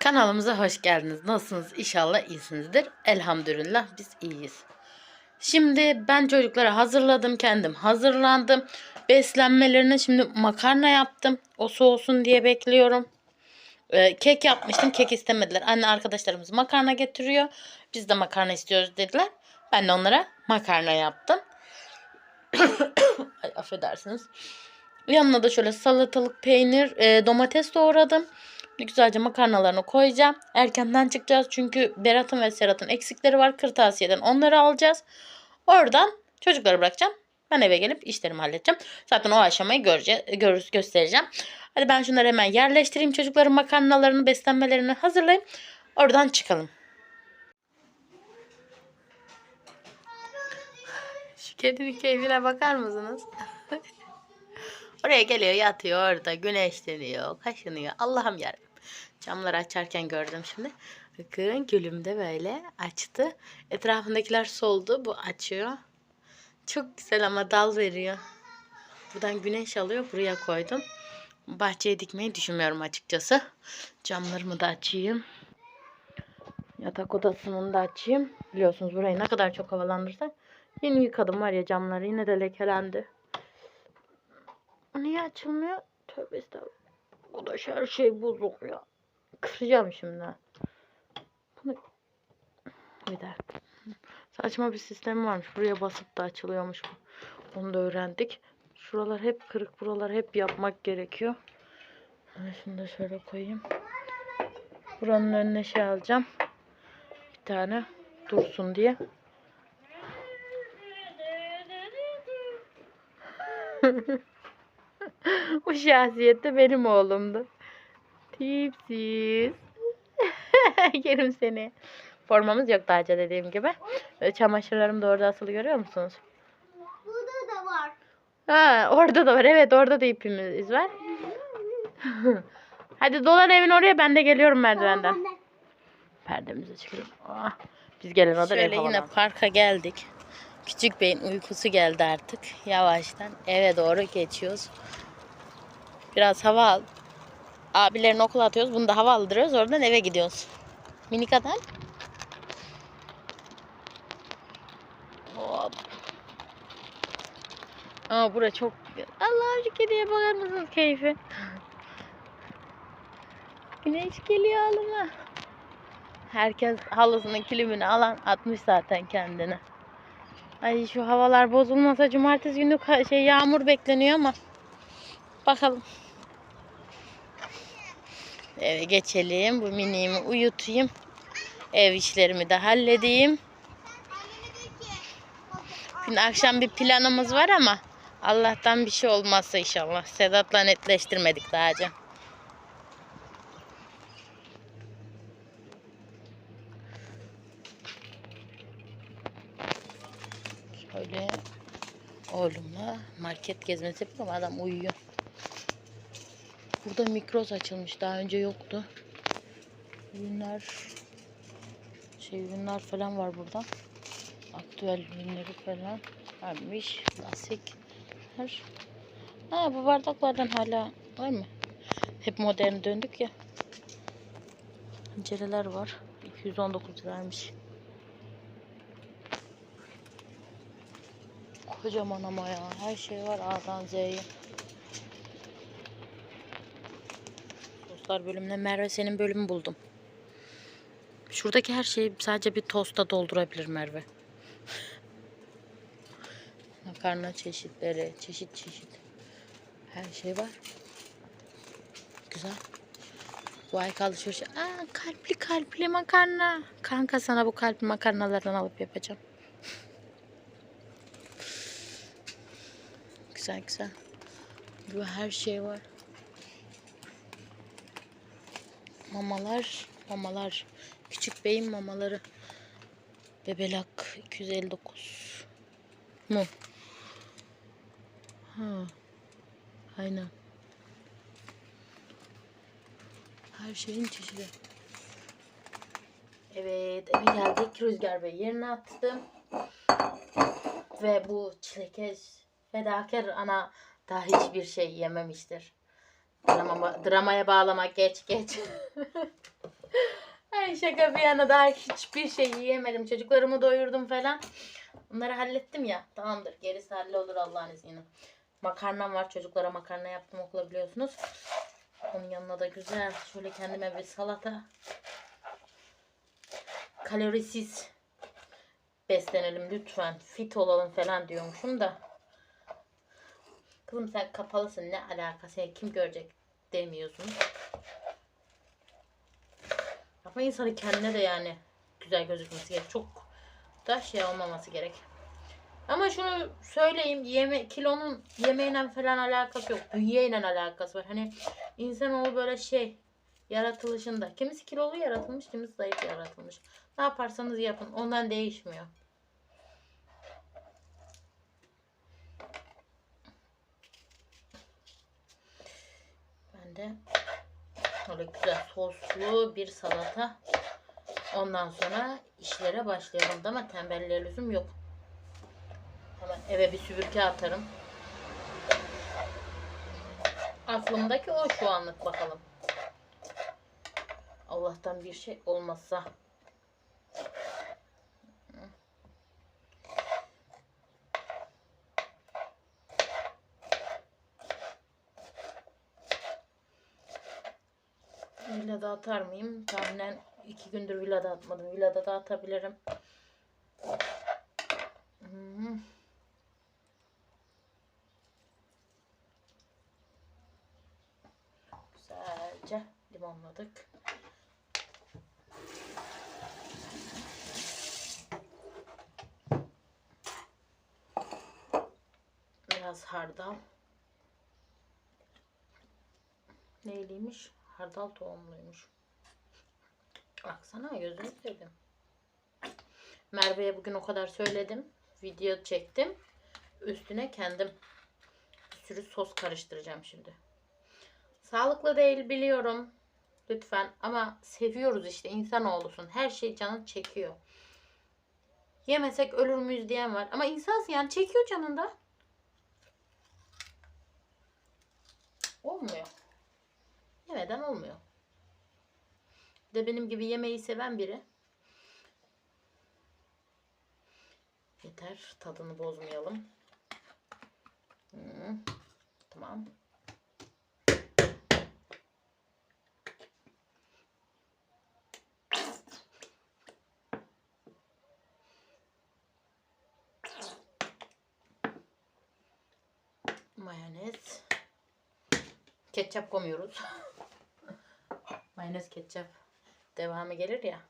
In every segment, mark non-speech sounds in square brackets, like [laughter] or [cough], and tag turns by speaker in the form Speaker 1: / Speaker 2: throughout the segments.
Speaker 1: Kanalımıza hoş geldiniz. Nasılsınız? İnşallah iyisinizdir. Elhamdülillah biz iyiyiz. Şimdi ben çocuklara hazırladım kendim. Hazırlandım. Beslenmelerine şimdi makarna yaptım. O soğusun diye bekliyorum. Ee, kek yapmıştım. Kek istemediler. Anne arkadaşlarımız makarna getiriyor. Biz de makarna istiyoruz dediler. Ben de onlara makarna yaptım. [coughs] Ay, affedersiniz. Yanına da şöyle salatalık, peynir, e, domates doğradım. Güzelce makarnalarını koyacağım. Erkenden çıkacağız çünkü Berat'ın ve Serhat'ın eksikleri var. Kırtasiyeden onları alacağız. Oradan çocukları bırakacağım. Ben eve gelip işlerimi halledeceğim. Zaten o aşamayı göreceğiz, görürüz, göstereceğim. Hadi ben şunları hemen yerleştireyim. Çocukların makarnalarını, beslenmelerini hazırlayayım. Oradan çıkalım. Şu kedinin keyfine bakar mısınız? [laughs] Oraya geliyor yatıyor orada güneşleniyor kaşınıyor Allah'ım yarabbim. Camları açarken gördüm şimdi. Bakın gülüm de böyle açtı. Etrafındakiler soldu bu açıyor. Çok güzel ama dal veriyor. Buradan güneş alıyor buraya koydum. Bahçeye dikmeyi düşünmüyorum açıkçası. Camlarımı da açayım. Yatak odasını da açayım. Biliyorsunuz burayı ne kadar çok havalandırsak. Yeni yıkadım var ya camları yine de lekelendi. Niye açılmıyor? Tövbe estağfurullah. Bu da her şey bozuk ya. Kıracağım şimdi. Bunu... Bir dakika. Saçma bir sistemi varmış. Buraya basıp da açılıyormuş. Onu da öğrendik. Şuralar hep kırık. Buralar hep yapmak gerekiyor. Şunu da şöyle koyayım. Buranın önüne şey alacağım. Bir tane dursun diye. [laughs] Bu şahsiyette benim oğlumdu. Tipsiz. [laughs] Yerim seni. Formamız yok daha önce dediğim gibi. Böyle çamaşırlarım da orada asılı görüyor musunuz?
Speaker 2: Burada da var.
Speaker 1: Ha, orada da var. Evet orada da ipimiz var. [laughs] Hadi dolan evin oraya ben de geliyorum merdivenden.
Speaker 2: Anne.
Speaker 1: Perdemizi çıkarayım. Ah, Biz gelen o da Şöyle yine parka geldik. Küçük Bey'in uykusu geldi artık. Yavaştan eve doğru geçiyoruz. Biraz hava al. Abilerin okula atıyoruz. Bunu da hava. Oradan eve gidiyoruz. Minik adam. Hop. Aa bura çok güzel. Allah'ım şu kediye bakar mısınız keyfi? [gasps] Güneş geliyor halıma. Herkes halısının kilimini alan atmış zaten kendine. Ay şu havalar bozulmasa cumartesi günü şey yağmur bekleniyor ama bakalım. Eve geçelim. Bu miniğimi uyutayım. Ev işlerimi de halledeyim. Şimdi akşam bir planımız var ama Allah'tan bir şey olmazsa inşallah. Sedat'la netleştirmedik daha önce. Şöyle oğlumla market gezmesi yapıyorum. Adam uyuyor. Burada mikroz açılmış. Daha önce yoktu. Ürünler şey ürünler falan var burada. Aktüel ürünleri falan varmış. Lastikler. Ha bu bardaklardan hala var mı? Hep modern döndük ya. Pencereler var. 219 liraymış. Kocaman ama ya. Her şey var A'dan Z'ye. Tostlar bölümüne Merve senin bölümü buldum. Şuradaki her şeyi sadece bir tosta doldurabilir Merve. [laughs] Makarna çeşitleri, çeşit çeşit. Her şey var. Güzel. Bu ay alışveriş. Aa kalpli kalpli makarna. Kanka sana bu kalpli makarnalardan alıp yapacağım. [laughs] Güzel güzel. Bu her şey var. Mamalar, mamalar. Küçük beyin mamaları. Bebelak 259 mu? Ha. Aynen. Her şeyin çeşidi. Evet, eve geldik. Rüzgar Bey yerine attım. Ve bu çilekeş fedakar ana daha hiçbir şey yememiştir. Drama, dramaya bağlamak geç geç. Ay şaka bir yana daha hiçbir şey yiyemedim. Çocuklarımı doyurdum falan. Bunları hallettim ya. Tamamdır. Gerisi hallolur Allah'ın izniyle. Makarnam var. Çocuklara makarna yaptım okula biliyorsunuz. Onun yanına da güzel. Şöyle kendime bir salata. Kalorisiz beslenelim lütfen. Fit olalım falan diyormuşum da. Kızım sen kapalısın ne alaka seni kim görecek demiyorsun. Ama insanın kendine de yani güzel gözükmesi gerek. Çok da şey olmaması gerek. Ama şunu söyleyeyim yeme kilonun yemeğiyle falan alakası yok. Bünyeyle alakası var. Hani insanoğlu böyle şey yaratılışında. Kimisi kilolu yaratılmış, kimisi zayıf yaratılmış. Ne yaparsanız yapın. Ondan değişmiyor. Ben de öyle güzel soslu bir salata. Ondan sonra işlere başlayalım ama tembelliğe lüzum yok. Hemen eve bir süpürge atarım. Aklımdaki o şu anlık bakalım. Allah'tan bir şey olmazsa. Villada atar mıyım? Tahminen iki gündür villada atmadım. Villada da atabilirim. Hmm. Güzelce limonladık. Biraz hardal. Neyliymiş? Hardal tohumluymuş. Baksana gözünü sevdim. Merve'ye bugün o kadar söyledim. Video çektim. Üstüne kendim bir sürü sos karıştıracağım şimdi. Sağlıklı değil biliyorum. Lütfen ama seviyoruz işte insan olsun. Her şey canı çekiyor. Yemesek ölür müyüz diyen var. Ama insansın yani çekiyor canında. Olmuyor. Yemeden olmuyor. Bir de benim gibi yemeği seven biri. Yeter. Tadını bozmayalım. Hmm, Tamam. Mayonez. Ketçap koymuyoruz. [laughs] Mayonez ketçap devamı gelir ya.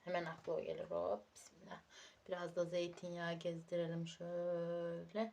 Speaker 1: Hemen aklı o gelir. Hop bismillah. Biraz da zeytinyağı gezdirelim şöyle.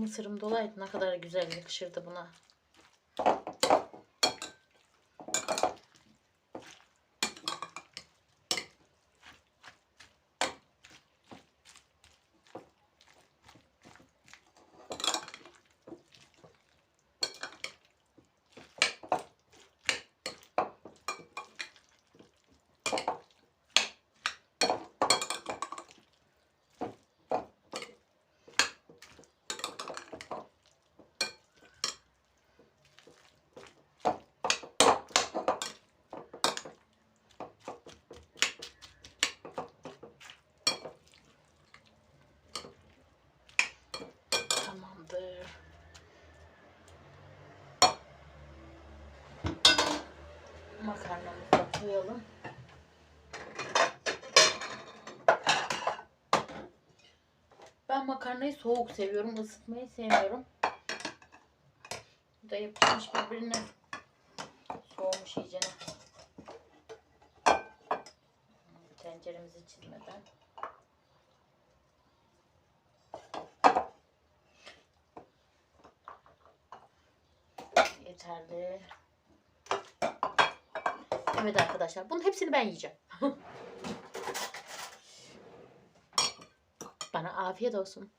Speaker 1: Mısırım dolaydı ne kadar güzel yakışırdı buna. Tamamdır. Makarnamızı koyalım. Ben makarnayı soğuk seviyorum. ısıtmayı sevmiyorum. Bu da yapışmış birbirine. Soğumuş iyicene. Tenceremizi çizmeden. yeterli. Evet arkadaşlar bunun hepsini ben yiyeceğim. [laughs] Bana afiyet olsun.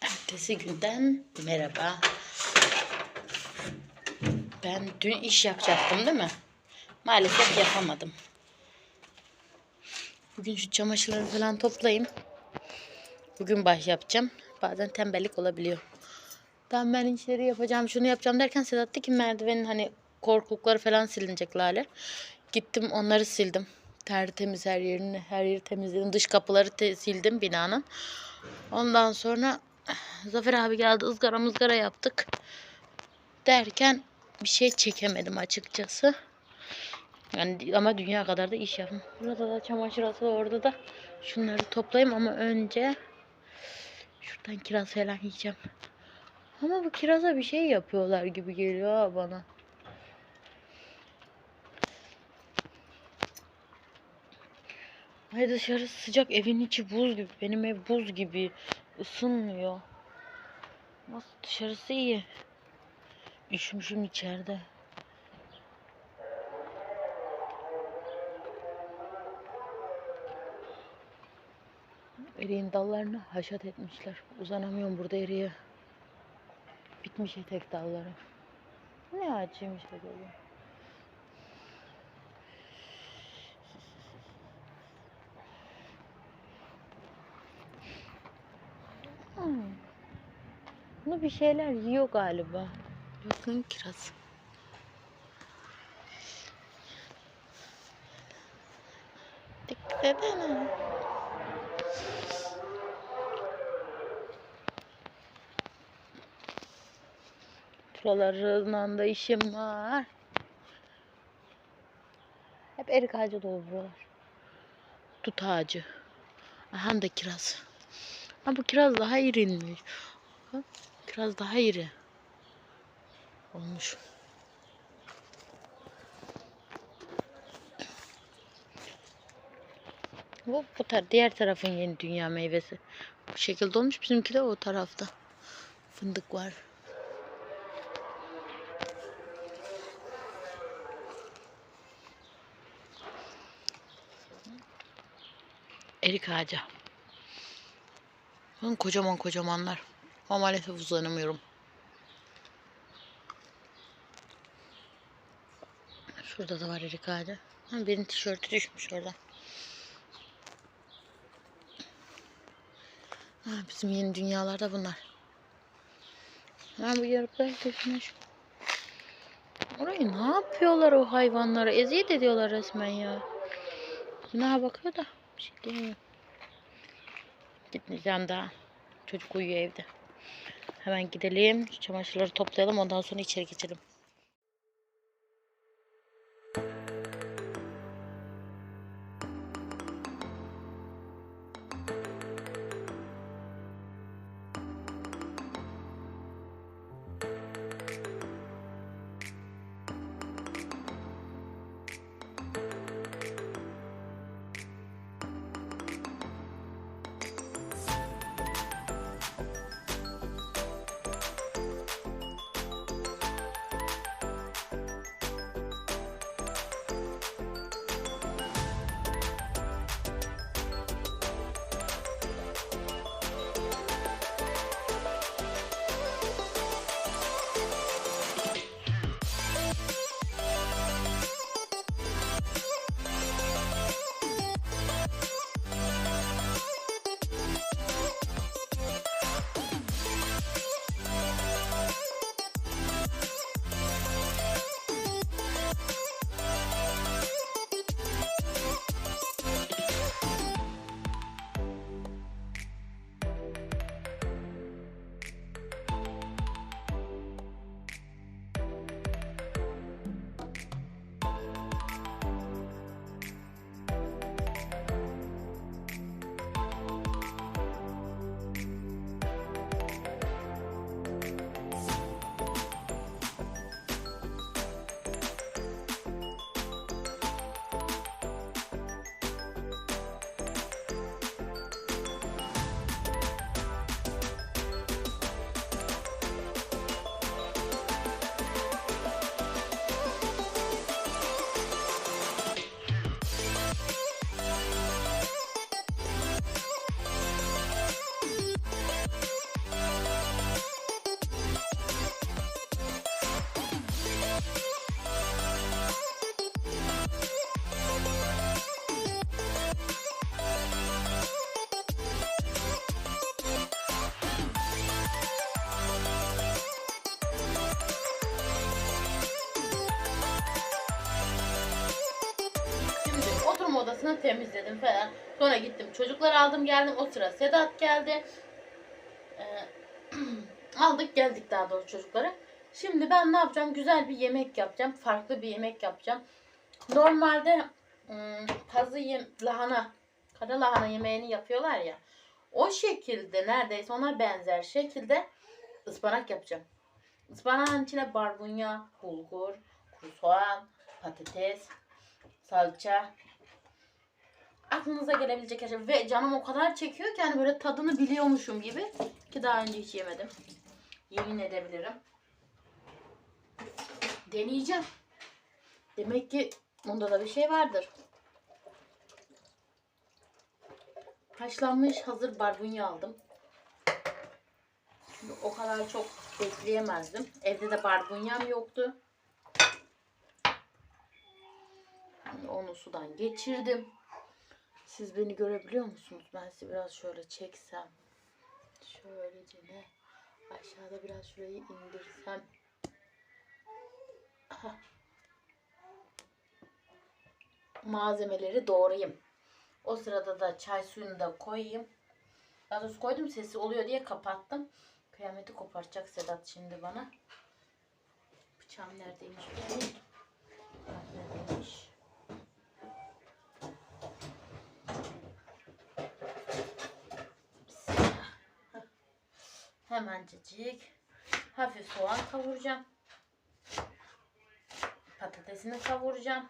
Speaker 1: Ertesi günden merhaba. Ben dün iş yapacaktım değil mi? Maalesef yapamadım. Bugün şu çamaşırları falan toplayayım. Bugün baş yapacağım. Bazen tembellik olabiliyor. Tamam ben işleri yapacağım, şunu yapacağım derken Sedat dedi ki merdivenin hani korkulukları falan silinecek Lale. Gittim onları sildim. Tertemiz her yerini, her yeri temizledim. Dış kapıları sildim binanın. Ondan sonra Zafer abi geldi ızgara mızgara yaptık. Derken bir şey çekemedim açıkçası. Yani ama dünya kadar da iş yaptım. Burada da çamaşır asılı orada da şunları toplayayım ama önce şuradan kiraz falan yiyeceğim. Ama bu kiraza bir şey yapıyorlar gibi geliyor bana. Ay dışarı sıcak evin içi buz gibi. Benim ev buz gibi. ısınmıyor. Nasıl dışarısı iyi. Üşümüşüm içeride. Eriğin dallarını haşat etmişler. Uzanamıyorum burada eriye. Bitmiş etek dalları. Ne ağacıymış acaba? Hmm. Bunu bir şeyler yiyor galiba. Bakın kiraz. Dikkat edin. Buralarından da işim var. Hep erik ağacı dolu buralar. Tut ağacı. Aha da kiraz. Ama bu kiraz daha iriymiş. Bak, Kiraz daha iri. Olmuş. Bu, bu tar diğer tarafın yeni dünya meyvesi. Bu şekilde olmuş. Bizimki de o tarafta. Fındık var. Erik ağacı. Bakın kocaman kocamanlar. Ama maalesef uzanamıyorum. Şurada da var erik ağacı. Birinin tişörtü düşmüş orada. Ha, bizim yeni dünyalarda bunlar. Ha, bu yarıklar düşmüş. Orayı ne yapıyorlar o hayvanlara? Eziyet ediyorlar resmen ya. Günaha bakıyor da bir şey diyemiyorum. Gitmeyeceğim daha. Çocuk uyuyor evde. Hemen gidelim. Şu çamaşırları toplayalım. Ondan sonra içeri geçelim. Orasını temizledim falan. Sonra gittim çocukları aldım geldim. O sıra Sedat geldi. Ee, [clears throat] aldık geldik daha doğrusu çocukları. Şimdi ben ne yapacağım? Güzel bir yemek yapacağım. Farklı bir yemek yapacağım. Normalde ım, pazı yem, lahana, kara lahana yemeğini yapıyorlar ya. O şekilde neredeyse ona benzer şekilde ıspanak yapacağım. Ispanağın içine barbunya, bulgur, kuru soğan, patates, salça. Aklınıza gelebilecek her şey. Ve canım o kadar çekiyor ki hani böyle tadını biliyormuşum gibi. Ki daha önce hiç yemedim. Yemin edebilirim. Deneyeceğim. Demek ki bunda da bir şey vardır. Haşlanmış hazır barbunya aldım. Şimdi o kadar çok bekleyemezdim. Evde de barbunyam yoktu. Onu sudan geçirdim. Siz beni görebiliyor musunuz? Ben sizi biraz şöyle çeksem. Şöylece ne? Aşağıda biraz şurayı indirsem. Malzemeleri doğrayayım. O sırada da çay suyunu da koyayım. Daha doğrusu koydum sesi oluyor diye kapattım. Kıyameti kopartacak Sedat şimdi bana. Bıçağım neredeymiş benim? Bıçağım neredeymiş? Bismillah. Heh. Hemencecik hafif soğan kavuracağım. Patatesini kavuracağım.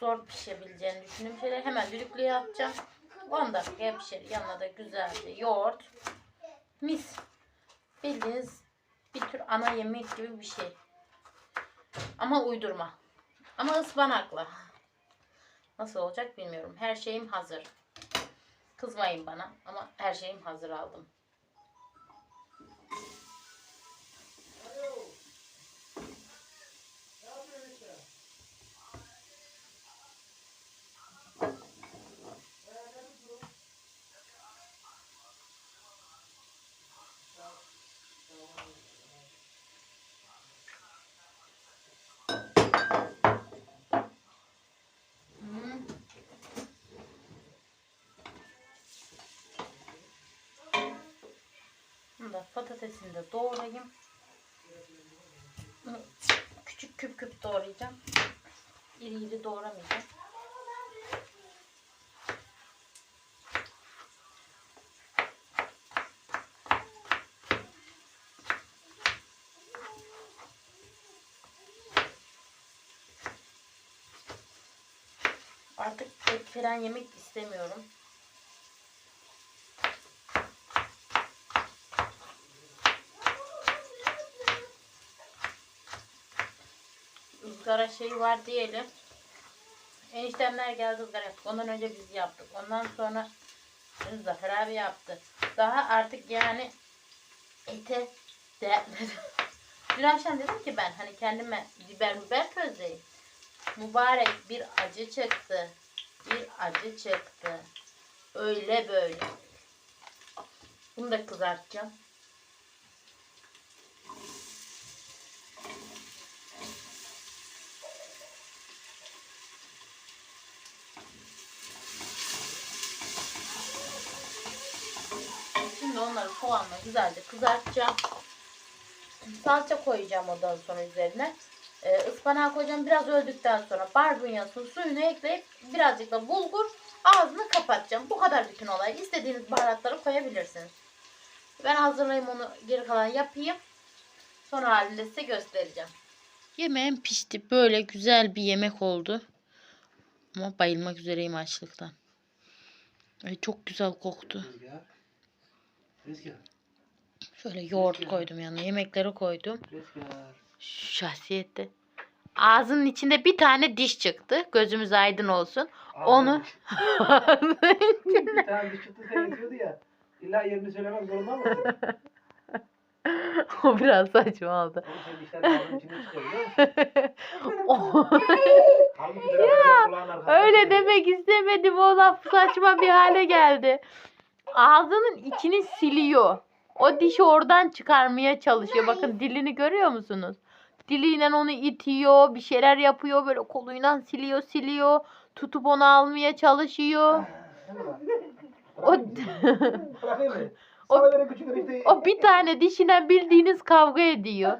Speaker 1: Zor pişebileceğini düşündüğüm şeyler hemen düdüklüye yapacağım. 10 dakikaya pişer. Yanına da güzel bir yoğurt. Mis. Bildiğiniz bir tür ana yemek gibi bir şey. Ama uydurma. Ama ıspanakla. Nasıl olacak bilmiyorum. Her şeyim hazır. Kızmayın bana ama her şeyim hazır aldım. Bunu da patatesini de doğrayayım. Küçük küp küp doğrayacağım. İri iri doğramayacağım. Artık et falan yemek istemiyorum. Izgara şey var diyelim. Eniştemler geldi ızgara. Ondan önce biz yaptık. Ondan sonra Zafer abi yaptı. Daha artık yani ete de [laughs] Dün akşam dedim ki ben hani kendime biber biber közleyeyim. Mübarek bir acı çıktı. Bir acı çıktı. Öyle böyle. Bunu da kızartacağım. Şimdi onları soğanla güzelce kızartacağım. Salça koyacağım ondan sonra üzerine. Ee, ıspanağı koyacağım. Biraz öldükten sonra barbunyasını suyunu ekleyip birazcık da bulgur ağzını kapatacağım. Bu kadar bütün olay. İstediğiniz baharatları koyabilirsiniz. Ben hazırlayayım onu geri kalan yapayım. Sonra halinde size göstereceğim. Yemeğim pişti. Böyle güzel bir yemek oldu. Ama bayılmak üzereyim açlıktan. Ay çok güzel koktu.
Speaker 3: Rüzgar. Rüzgar.
Speaker 1: Şöyle yoğurt koydum yanına. Yemekleri koydum.
Speaker 3: Rüzgar.
Speaker 1: Şahsiyette. Ağzının içinde bir tane diş çıktı. Gözümüz aydın olsun. Onu- [laughs]
Speaker 3: bir tane bir çıktı sen yatıyordu ya. İlla yerini söylemek zorunda mısın? [laughs]
Speaker 1: o biraz saçma oldu. [laughs]
Speaker 3: Arkasında
Speaker 1: Öyle demek istemedim. O laf saçma bir hale geldi. Ağzının içini siliyor. O dişi oradan çıkarmaya çalışıyor. Bakın dilini görüyor musunuz? diliyle onu itiyor. Bir şeyler yapıyor. Böyle koluyla siliyor siliyor. Tutup onu almaya çalışıyor. O? [laughs] O-
Speaker 3: işte.
Speaker 1: o bir tane dişine bildiğiniz kavga ediyor. [laughs]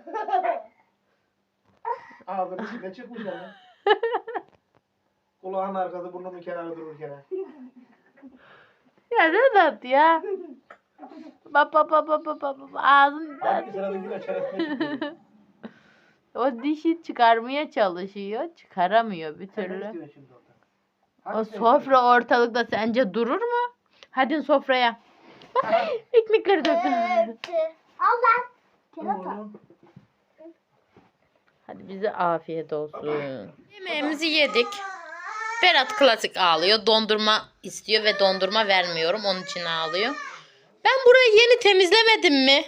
Speaker 3: Ağzının içine çıkmış yani. [laughs] Kulağın arkası burnunun kenarı dururken.
Speaker 1: Ya ne tat ya. Bak bak bak bak bak bak.
Speaker 3: çıkıyor. [laughs]
Speaker 1: o dişi çıkarmaya çalışıyor. Çıkaramıyor bir türlü. O sofra ortalıkta sence durur mu? Hadi sofraya. Bak ekmekleri döktüm.
Speaker 2: Allah.
Speaker 3: Oğlum.
Speaker 1: Hadi bize afiyet olsun. Yemeğimizi yedik. Berat klasik ağlıyor. Dondurma istiyor ve dondurma vermiyorum. Onun için ağlıyor. Ben burayı yeni temizlemedim mi?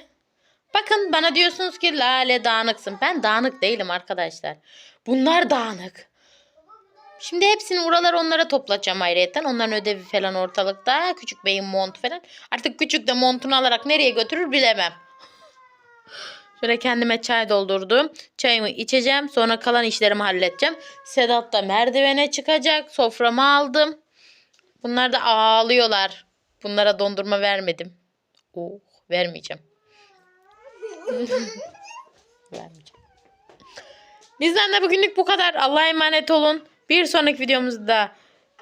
Speaker 1: Bakın bana diyorsunuz ki lale dağınıksın. Ben dağınık değilim arkadaşlar. Bunlar dağınık. Şimdi hepsini oralar onlara toplatacağım ayrıyetten. Onların ödevi falan ortalıkta. Küçük beyin mont falan. Artık küçük de montunu alarak nereye götürür bilemem. Şöyle kendime çay doldurdum. Çayımı içeceğim. Sonra kalan işlerimi halledeceğim. Sedat da merdivene çıkacak. Soframı aldım. Bunlar da ağlıyorlar. Bunlara dondurma vermedim. Oh, vermeyeceğim. [laughs] vermeyeceğim. Bizden de bugünlük bu kadar. Allah'a emanet olun. Bir sonraki videomuzda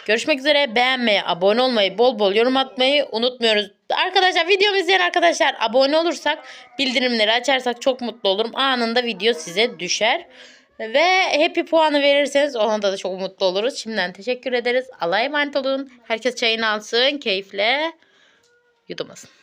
Speaker 1: görüşmek üzere. Beğenmeyi, abone olmayı, bol bol yorum atmayı unutmuyoruz. Arkadaşlar videomu izleyen arkadaşlar abone olursak, bildirimleri açarsak çok mutlu olurum. Anında video size düşer. Ve happy puanı verirseniz ona da çok mutlu oluruz. Şimdiden teşekkür ederiz. Allah'a emanet olun. Herkes çayını alsın. Keyifle yudumlasın.